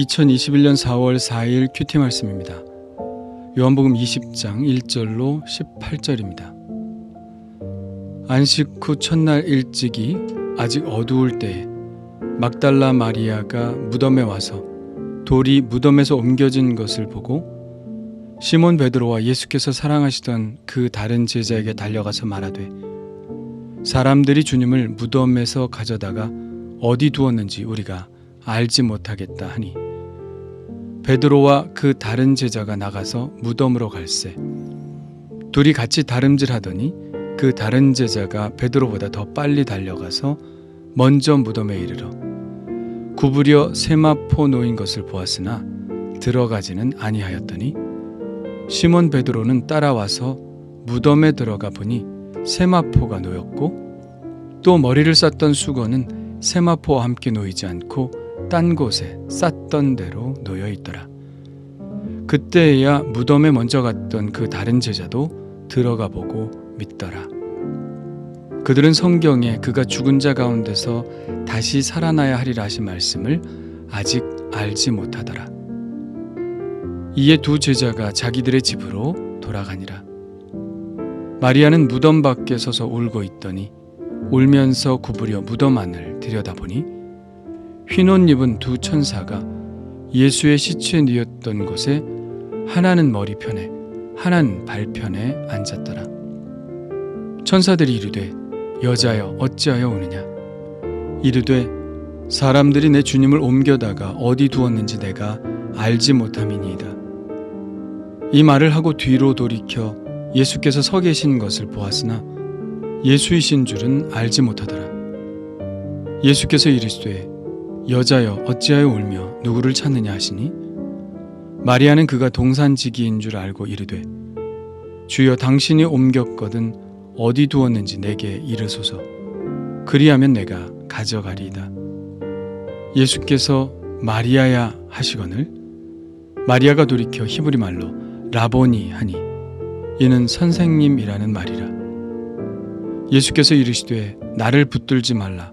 2021년 4월 4일 큐티 말씀입니다. 요한복음 20장 1절로 18절입니다. 안식 후 첫날 일찍이 아직 어두울 때에 막달라 마리아가 무덤에 와서 돌이 무덤에서 옮겨진 것을 보고 시몬 베드로와 예수께서 사랑하시던 그 다른 제자에게 달려가서 말하되 사람들이 주님을 무덤에서 가져다가 어디 두었는지 우리가 알지 못하겠다 하니 베드로와 그 다른 제자가 나가서 무덤으로 갈새. 둘이 같이 다름질하더니 그 다른 제자가 베드로보다 더 빨리 달려가서 먼저 무덤에 이르러 구부려 세마포 놓인 것을 보았으나 들어가지는 아니하였더니 시몬 베드로는 따라와서 무덤에 들어가 보니 세마포가 놓였고 또 머리를 쌌던 수건은 세마포와 함께 놓이지 않고 딴 곳에 쌌던 대로 놓여 있더라. 그때야 무덤에 먼저 갔던 그 다른 제자도 들어가 보고 믿더라. 그들은 성경에 그가 죽은 자 가운데서 다시 살아나야 하리라 하신 말씀을 아직 알지 못하더라. 이에 두 제자가 자기들의 집으로 돌아가니라. 마리아는 무덤 밖에 서서 울고 있더니 울면서 구부려 무덤 안을 들여다보니 흰옷 입은 두 천사가 예수의 시체 뉘었던 곳에 하나는 머리편에 하나는 발편에 앉았더라. 천사들이 이르되 여자여 어찌하여 우느냐 이르되 사람들이 내 주님을 옮겨다가 어디 두었는지 내가 알지 못함이니이다. 이 말을 하고 뒤로 돌이켜 예수께서 서 계신 것을 보았으나 예수이신 줄은 알지 못하더라. 예수께서 이르시되 여자여 어찌하여 울며 누구를 찾느냐 하시니 마리아는 그가 동산지기인 줄 알고 이르되 주여 당신이 옮겼거든 어디 두었는지 내게 이르소서 그리하면 내가 가져가리이다. 예수께서 마리아야 하시거늘 마리아가 돌이켜 히브리 말로 라보니 하니 이는 선생님이라는 말이라. 예수께서 이르시되 나를 붙들지 말라.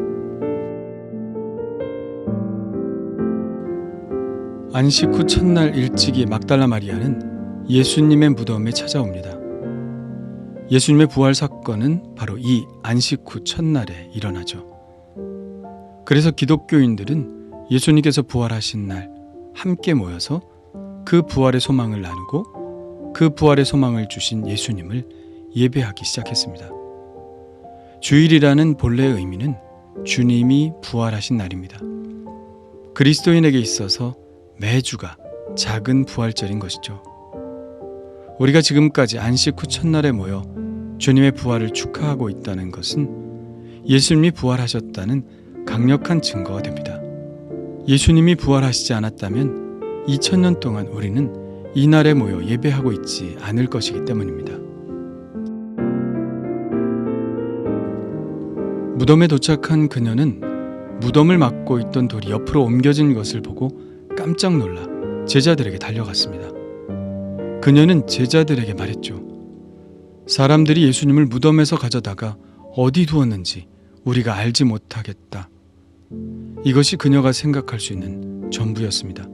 안식 후 첫날 일찍이 막달라 마리아는 예수님의 무덤에 찾아옵니다. 예수님의 부활 사건은 바로 이 안식 후 첫날에 일어나죠. 그래서 기독교인들은 예수님께서 부활하신 날 함께 모여서 그 부활의 소망을 나누고 그 부활의 소망을 주신 예수님을 예배하기 시작했습니다. 주일이라는 본래의 의미는 주님이 부활하신 날입니다. 그리스도인에게 있어서 매주가 작은 부활절인 것이죠. 우리가 지금까지 안식 후 첫날에 모여 주님의 부활을 축하하고 있다는 것은 예수님이 부활하셨다는 강력한 증거가 됩니다. 예수님이 부활하시지 않았다면 2000년 동안 우리는 이 날에 모여 예배하고 있지 않을 것이기 때문입니다. 무덤에 도착한 그녀는 무덤을 막고 있던 돌이 옆으로 옮겨진 것을 보고 깜짝 놀라 제자들에게 달려갔습니다. 그녀는 제자들에게 말했죠. 사람들이 예수님을 무덤에서 가져다가 어디 두었는지 우리가 알지 못하겠다. 이것이 그녀가 생각할 수 있는 전부였습니다.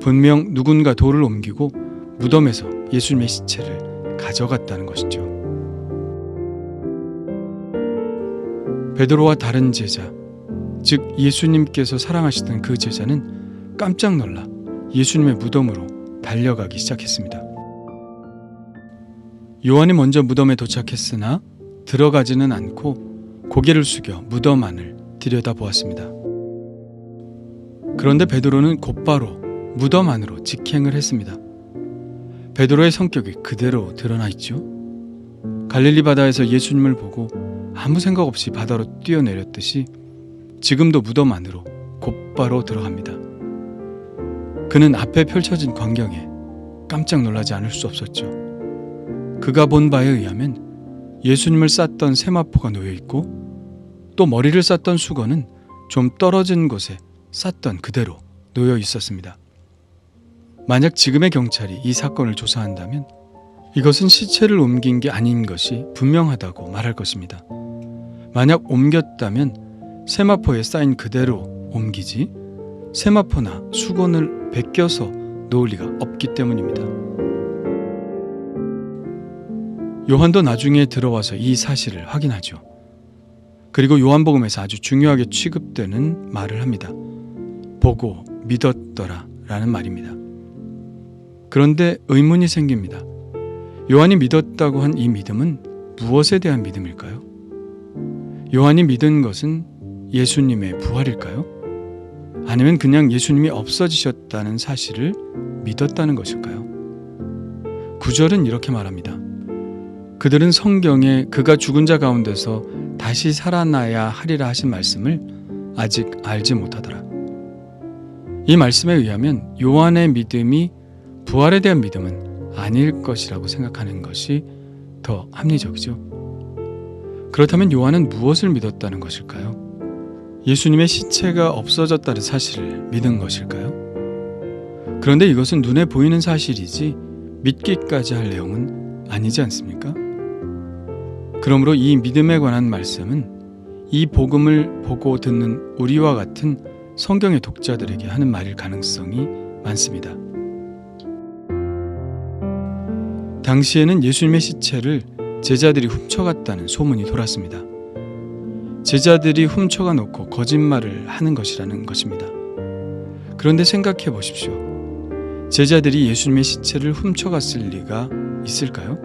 분명 누군가 돌을 옮기고 무덤에서 예수님의 시체를 가져갔다는 것이죠. 베드로와 다른 제자, 즉 예수님께서 사랑하시던 그 제자는 깜짝 놀라 예수님의 무덤으로 달려가기 시작했습니다. 요한이 먼저 무덤에 도착했으나 들어가지는 않고 고개를 숙여 무덤 안을 들여다보았습니다. 그런데 베드로는 곧바로 무덤 안으로 직행을 했습니다. 베드로의 성격이 그대로 드러나 있죠. 갈릴리 바다에서 예수님을 보고 아무 생각 없이 바다로 뛰어내렸듯이 지금도 무덤 안으로 곧바로 들어갑니다. 그는 앞에 펼쳐진 광경에 깜짝 놀라지 않을 수 없었죠. 그가 본 바에 의하면 예수님을 쌌던 세마포가 놓여 있고 또 머리를 쌌던 수건은 좀 떨어진 곳에 쌌던 그대로 놓여 있었습니다. 만약 지금의 경찰이 이 사건을 조사한다면 이것은 시체를 옮긴 게 아닌 것이 분명하다고 말할 것입니다. 만약 옮겼다면 세마포에 쌓인 그대로 옮기지 세마포나 수건을 베껴서 놓을 리가 없기 때문입니다. 요한도 나중에 들어와서 이 사실을 확인하죠. 그리고 요한복음에서 아주 중요하게 취급되는 말을 합니다. 보고 믿었더라 라는 말입니다. 그런데 의문이 생깁니다. 요한이 믿었다고 한 이 믿음은 무엇에 대한 믿음일까요? 요한이 믿은 것은 예수님의 부활일까요? 아니면 그냥 예수님이 없어지셨다는 사실을 믿었다는 것일까요? 구절은 이렇게 말합니다. 그들은 성경에 그가 죽은 자 가운데서 다시 살아나야 하리라 하신 말씀을 아직 알지 못하더라. 이 말씀에 의하면 요한의 믿음이 부활에 대한 믿음은 아닐 것이라고 생각하는 것이 더 합리적이죠. 그렇다면 요한은 무엇을 믿었다는 것일까요? 예수님의 시체가 없어졌다는 사실을 믿은 것일까요? 그런데 이것은 눈에 보이는 사실이지 믿기까지 할 내용은 아니지 않습니까? 그러므로 이 믿음에 관한 말씀은 이 복음을 보고 듣는 우리와 같은 성경의 독자들에게 하는 말일 가능성이 많습니다. 당시에는 예수님의 시체를 제자들이 훔쳐갔다는 소문이 돌았습니다. 제자들이 훔쳐가 놓고 거짓말을 하는 것이라는 것입니다. 그런데 생각해 보십시오. 제자들이 예수님의 시체를 훔쳐갔을 리가 있을까요?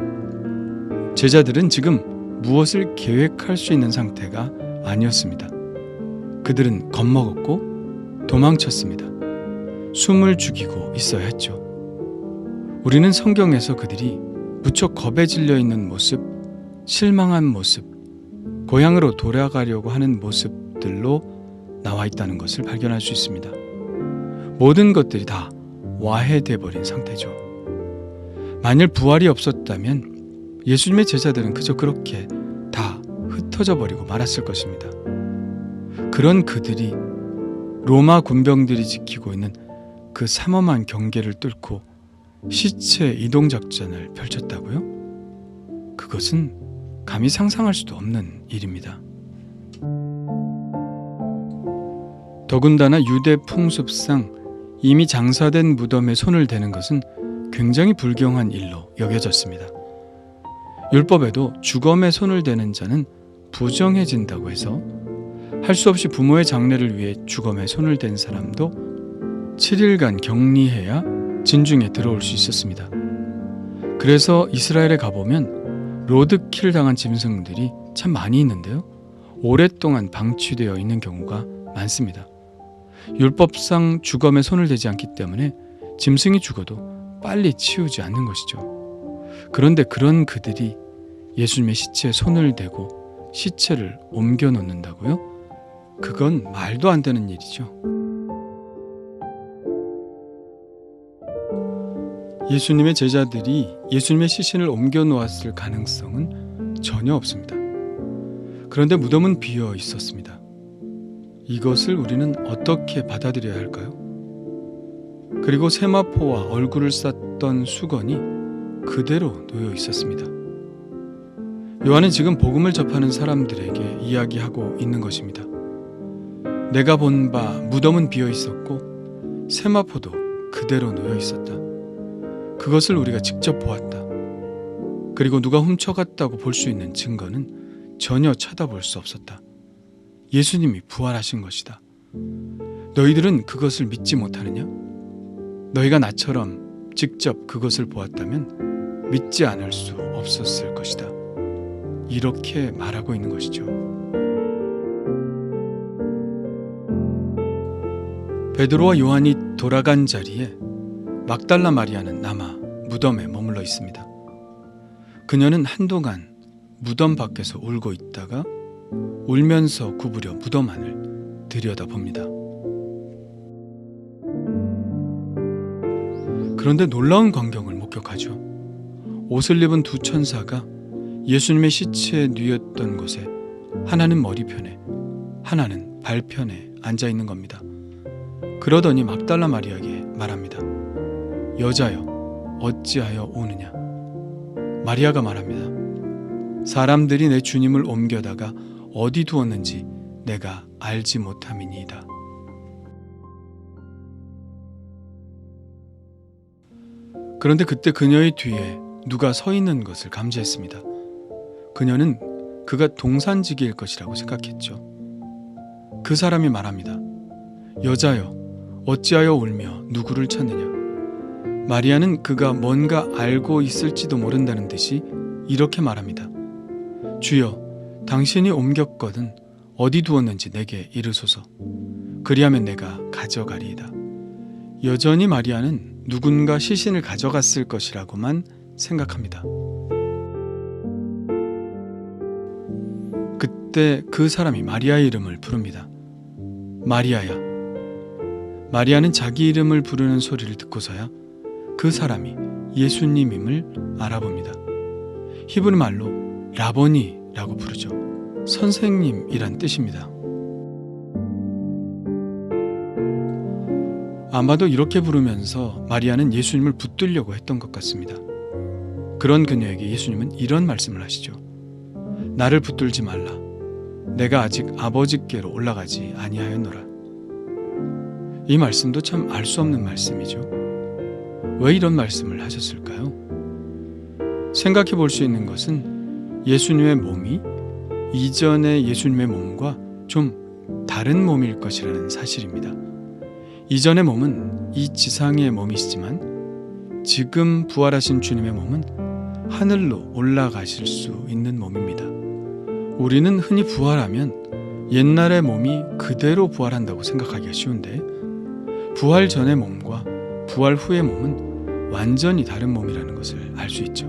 제자들은 지금 무엇을 계획할 수 있는 상태가 아니었습니다. 그들은 겁먹었고 도망쳤습니다. 숨을 죽이고 있어야 했죠. 우리는 성경에서 그들이 무척 겁에 질려 있는 모습, 실망한 모습, 고향으로 돌아가려고 하는 모습들로 나와 있다는 것을 발견할 수 있습니다. 모든 것들이 다 와해돼 버린 상태죠. 만일 부활이 없었다면 예수님의 제자들은 그저 그렇게 다 흩어져 버리고 말았을 것입니다. 그런 그들이 로마 군병들이 지키고 있는 그 삼엄한 경계를 뚫고 시체 이동 작전을 펼쳤다고요? 그것은 감히 상상할 수도 없는 일입니다. 더군다나 유대 풍습상 이미 장사된 무덤에 손을 대는 것은 굉장히 불경한 일로 여겨졌습니다. 율법에도 주검에 손을 대는 자는 부정해진다고 해서 할 수 없이 부모의 장례를 위해 주검에 손을 댄 사람도 7일간 격리해야 진중에 들어올 수 있었습니다. 그래서 이스라엘에 가보면 로드킬 당한 짐승들이 참 많이 있는데요. 오랫동안 방치되어 있는 경우가 많습니다. 율법상 주검에 손을 대지 않기 때문에 짐승이 죽어도 빨리 치우지 않는 것이죠. 그런데 그런 그들이 예수님의 시체에 손을 대고 시체를 옮겨 놓는다고요? 그건 말도 안 되는 일이죠. 예수님의 제자들이 예수님의 시신을 옮겨 놓았을 가능성은 전혀 없습니다. 그런데 무덤은 비어 있었습니다. 이것을 우리는 어떻게 받아들여야 할까요? 그리고 세마포와 얼굴을 쌌던 수건이 그대로 놓여 있었습니다. 요한은 지금 복음을 접하는 사람들에게 이야기하고 있는 것입니다. 내가 본 바 무덤은 비어 있었고 세마포도 그대로 놓여 있었다. 그것을 우리가 직접 보았다. 그리고 누가 훔쳐갔다고 볼 수 있는 증거는 전혀 찾아볼 수 없었다. 예수님이 부활하신 것이다. 너희들은 그것을 믿지 못하느냐? 너희가 나처럼 직접 그것을 보았다면 믿지 않을 수 없었을 것이다. 이렇게 말하고 있는 것이죠. 베드로와 요한이 돌아간 자리에 막달라 마리아는 남아 무덤에 머물러 있습니다. 그녀는 한동안 무덤 밖에서 울고 있다가 울면서 구부려 무덤 안을 들여다봅니다. 그런데 놀라운 광경을 목격하죠. 옷을 입은 두 천사가 예수님의 시체에 누였던 곳에 하나는 머리편에 하나는 발편에 앉아 있는 겁니다. 그러더니 막달라 마리아에게 말합니다. 여자여 어찌하여 오느냐? 마리아가 말합니다. 사람들이 내 주님을 옮겨다가 어디 두었는지 내가 알지 못함이니이다. 그런데 그때 그녀의 뒤에 누가 서 있는 것을 감지했습니다. 그녀는 그가 동산지기일 것이라고 생각했죠. 그 사람이 말합니다. 여자여, 어찌하여 울며 누구를 찾느냐? 마리아는 그가 뭔가 알고 있을지도 모른다는 듯이 이렇게 말합니다. 주여, 당신이 옮겼거든 어디 두었는지 내게 이르소서. 그리하면 내가 가져가리이다. 여전히 마리아는 누군가 시신을 가져갔을 것이라고만 생각합니다. 그때 그 사람이 마리아의 이름을 부릅니다. 마리아야. 마리아는 자기 이름을 부르는 소리를 듣고서야 그 사람이 예수님임을 알아봅니다. 히브리 말로 라보니라고 부르죠. 선생님이란 뜻입니다. 아마도 이렇게 부르면서 마리아는 예수님을 붙들려고 했던 것 같습니다. 그런 그녀에게 예수님은 이런 말씀을 하시죠. 나를 붙들지 말라. 내가 아직 아버지께로 올라가지 아니하였노라. 이 말씀도 참 알 수 없는 말씀이죠. 왜 이런 말씀을 하셨을까요? 생각해 볼 수 있는 것은 예수님의 몸이 이전의 예수님의 몸과 좀 다른 몸일 것이라는 사실입니다. 이전의 몸은 이 지상의 몸이시지만 지금 부활하신 주님의 몸은 하늘로 올라가실 수 있는 몸입니다. 우리는 흔히 부활하면 옛날의 몸이 그대로 부활한다고 생각하기가 쉬운데 부활 전의 몸과 부활 후의 몸은 완전히 다른 몸이라는 것을 알 수 있죠.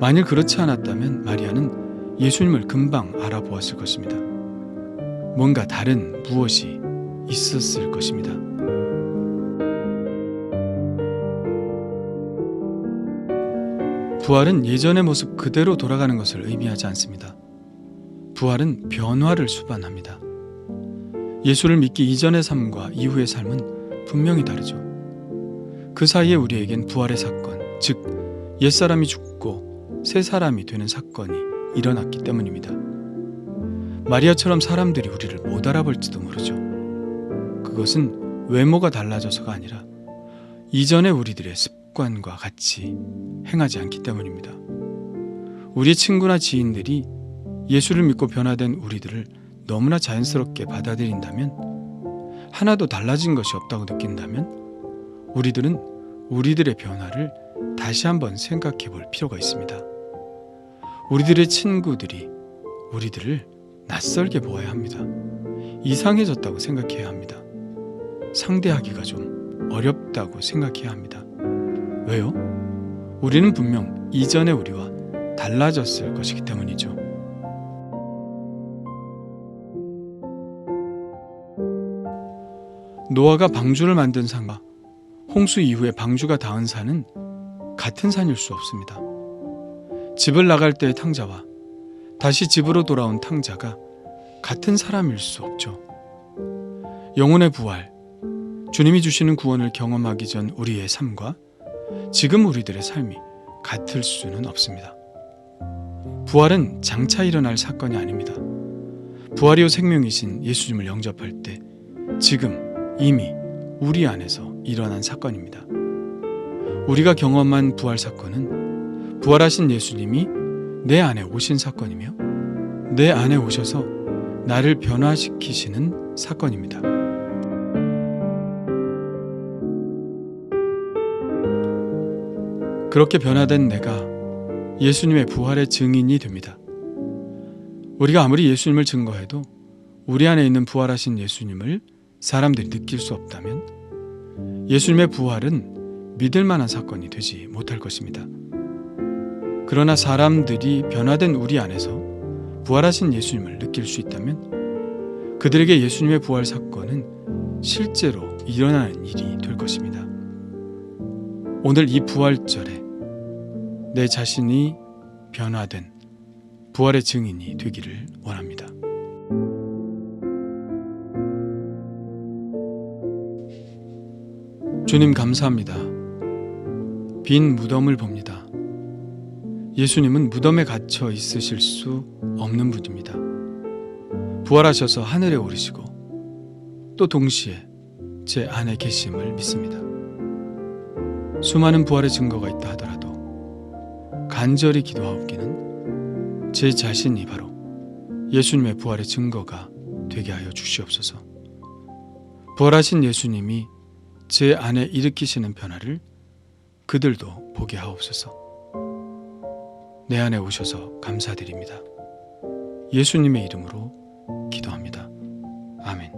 만일 그렇지 않았다면 마리아는 예수님을 금방 알아보았을 것입니다. 뭔가 다른 무엇이 있었을 것입니다. 부활은 예전의 모습 그대로 돌아가는 것을 의미하지 않습니다. 부활은 변화를 수반합니다. 예수를 믿기 이전의 삶과 이후의 삶은 분명히 다르죠. 그 사이에 우리에겐 부활의 사건, 즉, 옛사람이 죽고 새 사람이 되는 사건이 일어났기 때문입니다. 마리아처럼 사람들이 우리를 못 알아볼지도 모르죠. 그것은 외모가 달라져서가 아니라 이전의 우리들의 습관과 같이 행하지 않기 때문입니다. 우리 친구나 지인들이 예수를 믿고 변화된 우리들을 너무나 자연스럽게 받아들인다면 하나도 달라진 것이 없다고 느낀다면 우리들은 우리들의 변화를 다시 한번 생각해 볼 필요가 있습니다. 우리들의 친구들이 우리들을 낯설게 보아야 합니다. 이상해졌다고 생각해야 합니다. 상대하기가 좀 어렵다고 생각해야 합니다. 왜요? 우리는 분명 이전의 우리와 달라졌을 것이기 때문이죠. 노아가 방주를 만든 산과 홍수 이후에 방주가 닿은 산은 같은 산일 수 없습니다. 집을 나갈 때의 탕자와 다시 집으로 돌아온 탕자가 같은 사람일 수 없죠. 영혼의 부활, 주님이 주시는 구원을 경험하기 전 우리의 삶과 지금 우리들의 삶이 같을 수는 없습니다. 부활은 장차 일어날 사건이 아닙니다. 부활이요 생명이신 예수님을 영접할 때 지금 이미 우리 안에서 일어난 사건입니다. 우리가 경험한 부활 사건은 부활하신 예수님이 내 안에 오신 사건이며 내 안에 오셔서 나를 변화시키시는 사건입니다. 그렇게 변화된 내가 예수님의 부활의 증인이 됩니다. 우리가 아무리 예수님을 증거해도 우리 안에 있는 부활하신 예수님을 사람들이 느낄 수 없다면 예수님의 부활은 믿을 만한 사건이 되지 못할 것입니다. 그러나 사람들이 변화된 우리 안에서 부활하신 예수님을 느낄 수 있다면 그들에게 예수님의 부활 사건은 실제로 일어나는 일이 될 것입니다. 오늘 이 부활절에 내 자신이 변화된 부활의 증인이 되기를 원합니다. 주님 감사합니다. 빈 무덤을 봅니다. 예수님은 무덤에 갇혀 있으실 수 없는 분입니다. 부활하셔서 하늘에 오르시고 또 동시에 제 안에 계심을 믿습니다. 수많은 부활의 증거가 있다 하더라도 간절히 기도하옵기는 제 자신이 바로 예수님의 부활의 증거가 되게 하여 주시옵소서. 부활하신 예수님이 제 안에 일으키시는 변화를 그들도 보게 하옵소서. 내 안에 오셔서 감사드립니다. 예수님의 이름으로 기도합니다. 아멘.